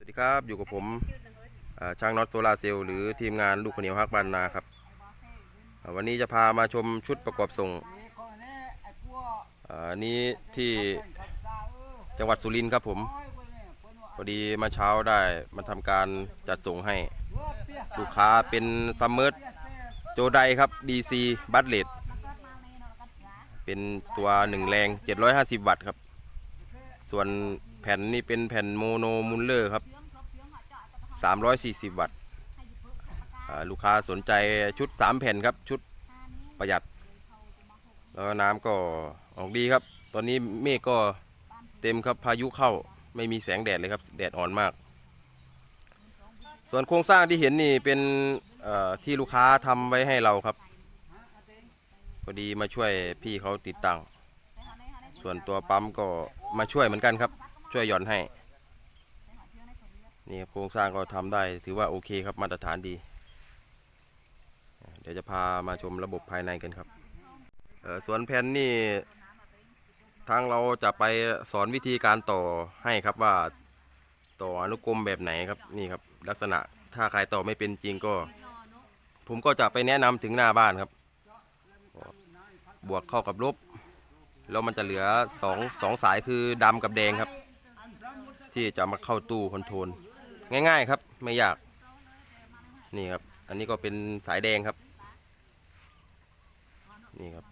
สวัสดีครับ อยู่กับผมช่างน็อตโซลาเซลล์หรือทีมงานลูกขเหนียวฮักบานนาครับ วันนี้จะพามาชมชุดประกอบส่งอันนี้ที่จังหวัดสุรินทร์ครับผมพอดีมาเช้าได้มาทำการจัดส่งให้ ลูกค้าเป็นซัมเมอร์โจไดครับ DC บัตเลตเป็นตัวหนึ่งแรง 750 วัตต์ครับ ส่วน แผ่นนี่เป็นแผ่นโมโนมูลเลอร์ครับ 340 วัตต์ลูกค้าสนใจชุด 3 แผ่นครับชุดประหยัด แล้วน้ำก็ออกดีครับ ตอนนี้เมฆก็เต็มครับพายุเข้าไม่มีแสงแดดเลยครับ แดดอ่อนมาก ส่วนโครงสร้างที่เห็นนี่เป็นที่ลูกค้าทำไว้ให้เราครับพอดีมาช่วยพี่เขาติดตั้งส่วนตัวปั๊มก็มาช่วยเหมือนกันครับ ช่วยหย่อนให้ นี่ครับโครงสร้างก็ทำได้ถือว่าโอเคครับมาตรฐานดี เดี๋ยวจะพามาชมระบบภายในกันครับส่วนแผ่นนี่ทางเราจะไปสอนวิธีการต่อให้ครับว่าต่ออนุกรมแบบไหนครับนี่ครับ ลักษณะถ้าใครต่อไม่เป็นจริงก็ ผมก็จะไปแนะนำถึงหน้าบ้านครับ บวกเข้ากับลบแล้วมันจะเหลือสองสองสายคือดำกับแดงครับ ที่จะมาเข้าตู้คอนโทรลง่าย ๆ ครับ ไม่ยาก นี่ครับ อันนี้ก็เป็นสายแดงครับ นี่ครับ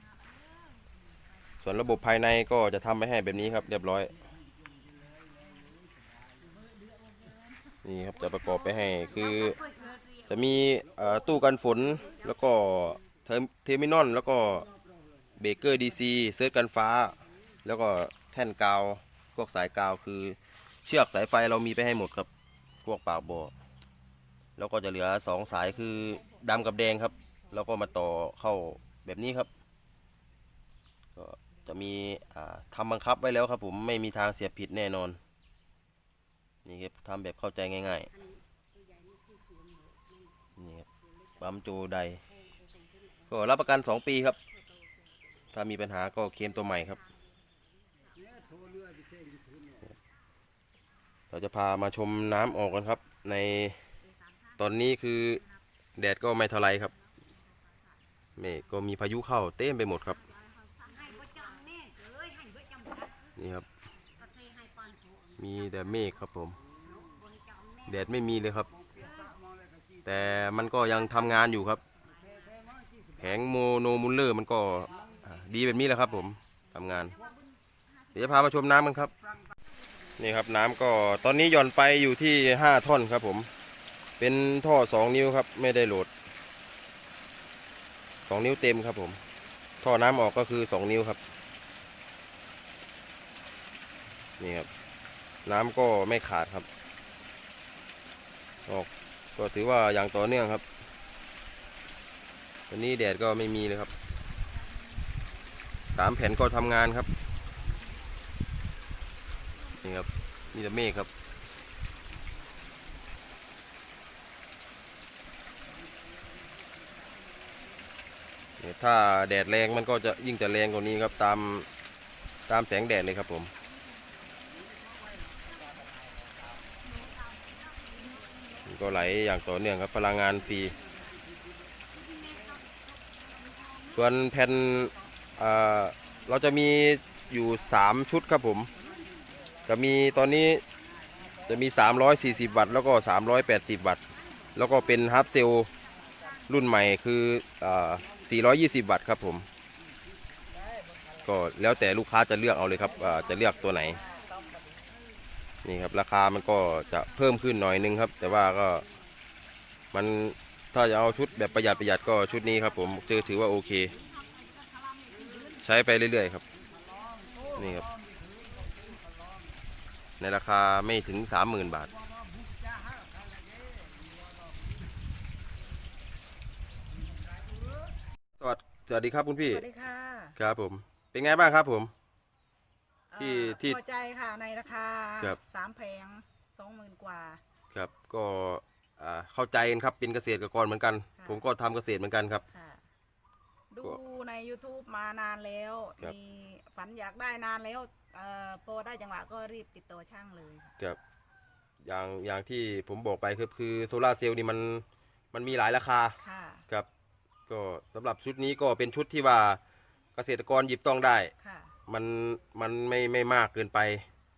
ส่วนระบบภายในก็จะทำไว้ให้แบบนี้ครับ เรียบร้อย นี่ครับจะประกอบไปให้คือจะมีตู้กันฝนแล้วก็เทอร์เทมินอลแล้วก็เบรกเกอร์ดีซีเซิร์ชกันฟ้า แล้วก็แท่นกาว พวกสายกาวคือ เชือกสายไฟเรามีไปให้หมดครับพวกปากบ่อแล้วก็จะเหลือสองสายคือดำกับแดงครับ แล้วก็มาต่อเข้าแบบนี้ครับก็จะมีอ่าทำบังคับไว้แล้วครับ ผมไม่มีทางเสียผิดแน่นอน นี่ครับทำแบบเข้าใจง่ายๆนี่ครับปั๊มโจไดก็รับประกัน 2 ปีครับ ถ้ามีปัญหาก็เคลมตัวใหม่ครับ เราจะพามาชมน้ำออกกันครับ ในตอนนี้คือแดดก็ไม่เท่าไรครับเมฆก็มีพายุเข้าเต็มไปหมดครับ นี่ครับ มีแต่เมฆครับผม แดดไม่มีเลยครับ แต่มันก็ยังทำงานอยู่ครับ แผงโมโนมูลเลอร์มันก็ดีแบบนี้แหละครับผมทำงาน เดี๋ยวจะพามาชมน้ำกันครับ นี่ครับน้ำก็ตอนนี้หย่อนไปอยู่ที่5ท่อนครับผม เป็นท่อ2นิ้วครับ ไม่ได้โหลด2นิ้วเต็มครับผม ท่อน้ำออกก็คือ2นิ้วครับ นี่ครับ น้ำก็ไม่ขาดครับ ออกก็ถือว่าอย่างต่อเนื่องครับวันนี้แดดก็ไม่มีเลยครับสามแผ่นก็ทำงานครับ นี่ครับมีแต่เมฆครับถ้าแดดแรงมันก็จะยิ่งจะแรงกว่านี้ครับตามตามแสงแดดเลยครับผมก็ไหลอย่างต่อเนื่องครับพลังงานฟรีส่วนแผ่นเอ่อเราจะมีอยู่ 3 ชุดครับผม จะมีตอนนี้จะมี 340 วัตต์แล้วก็ 380 วัตต์ แล้วก็เป็นฮับเซลรุ่นใหม่คืออ่อ420 วัตต์ครับผม ก็แล้วแต่ลูกค้าจะเลือกเอาเลยครับจะเลือกตัวไหน นี่ครับ ราคามันก็จะเพิ่มขึ้นหน่อยนึงครับ แต่ว่าก็มันถ้าจะเอาชุดแบบประหยัดประหยัดก็ชุดนี้ครับผมเจอถือว่าโอเค ใช้ไปเรื่อยๆครับ นี่ครับ ในราคาไม่ถึง 30,000 บาท สวัสดีสวัสดีครับคุณพี่ สวัสดีค่ะครับผม เป็นไงบ้างครับผม ที่เอ่อที่พอใจค่ะในราคาครับ สามแผงสองหมื่นกว่า ครับ ก็อ่าเข้าใจกันครับเป็นเกษตรกรเหมือนกัน ค่ะผมก็ทำเกษตรเหมือนกันครับ ค่ะดูใน YouTube มานานแล้ว ครับ มีฝันอยากได้นานแล้วเอ่อพอได้จังหวะก็รีบติดต่อช่างเลยค่ะครับอย่างอย่างที่ผมบอกไปคือคือโซลาร์เซลล์นี่มันมันมีหลายราคาค่ะ ครับก็สำหรับชุดนี้ก็เป็นชุดที่ว่าเกษตรกรหยิบต้องได้ ค่ะ มันมันไม่ไม่มากเกินไป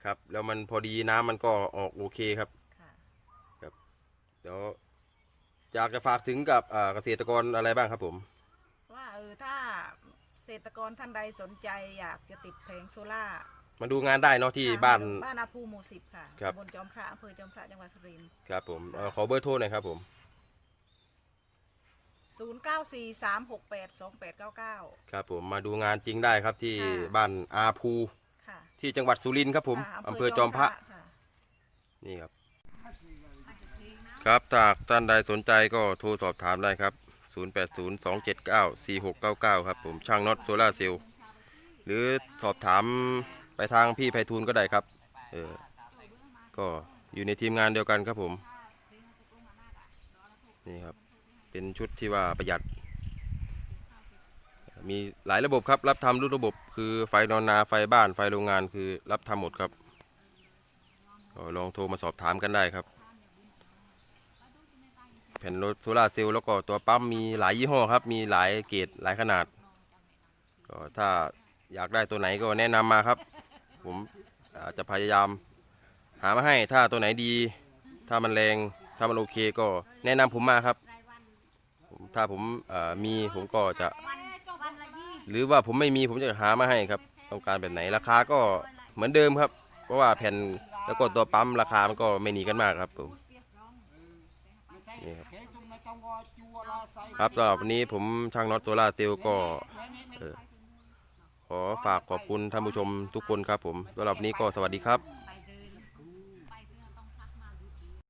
ครับ แล้วมันพอดีน้ำมันก็ออกโอเคครับ ค่ะ เดี๋ยวอยากจะฝากถึงกับอ่าเกษตรกรอะไรบ้างครับผม ว่าเออถ้าเกษ ตรกรท่านใดสนใจอยากจะติดแผงโซล่าร์มาดูงานได้เนาะที่ค่ะบ้าน บ้านอาภูหมู่สิบค่ะครับ ตำบนจอมพระอำเภอจอมพระจังหวัดสุรินทร์ ครับผมเอ่อขอเบอร์โทรหน่อยครับผมศูนย์เก้าสี่สามหกแปดสองแปดเก้าเก้าครับผมมาดูงานจริงได้ครับที่ค่ะ บ้านอาภูค่ะที่จังหวัดสุรินทร์ครับผมค่ะอำเภอจอมพระ ค่ะนี่ครับ ครับถ้าท่านใดสนใจก็โทรสอบถามได้ครับ 0802794699 ครับผมช่างน็อตโซล่าเซลล์หรือสอบถามไปทางพี่ไพฑูรย์ก็ได้ครับ เออ ก็อยู่ในทีมงานเดียวกันครับผม นี่ครับ เป็นชุดที่ว่าประหยัด มีหลายระบบครับ รับทำรูประบบ คือไฟนอนนาไฟบ้านไฟโรงงานคือรับทำหมดครับลองโทรมาสอบถามกันได้ครับ แผ่นรถโซลาเซลล์แล้วก็ตัวปั๊มมีหลายยี่ห้อครับ มีหลายเกรดหลายขนาดก็ถ้าอยากได้ตัวไหนก็แนะนำมาครับ ผมจะพยายามหามาให้ถ้าตัวไหนดี ถ้ามันแรงถ้ามันโอเคก็แนะนำผมมาครับ ถ้าผมมีผมก็จะ หรือว่าผมไม่มีผมจะหามาให้ครับ ต้องการแบบไหนราคาก็เหมือนเดิมครับ เพราะว่าแผ่นแล้วก็ตัวปั๊มราคามันก็ไม่หนีกันมากครับผม นี่ครับครับสำหรับวันนี้ผมช่างน็อตโซล่าเซลก็เออขอฝากขอบคุณท่านผู้ชมทุกคนครับผมสำหรับวันนี้ก็สวัสดีครับ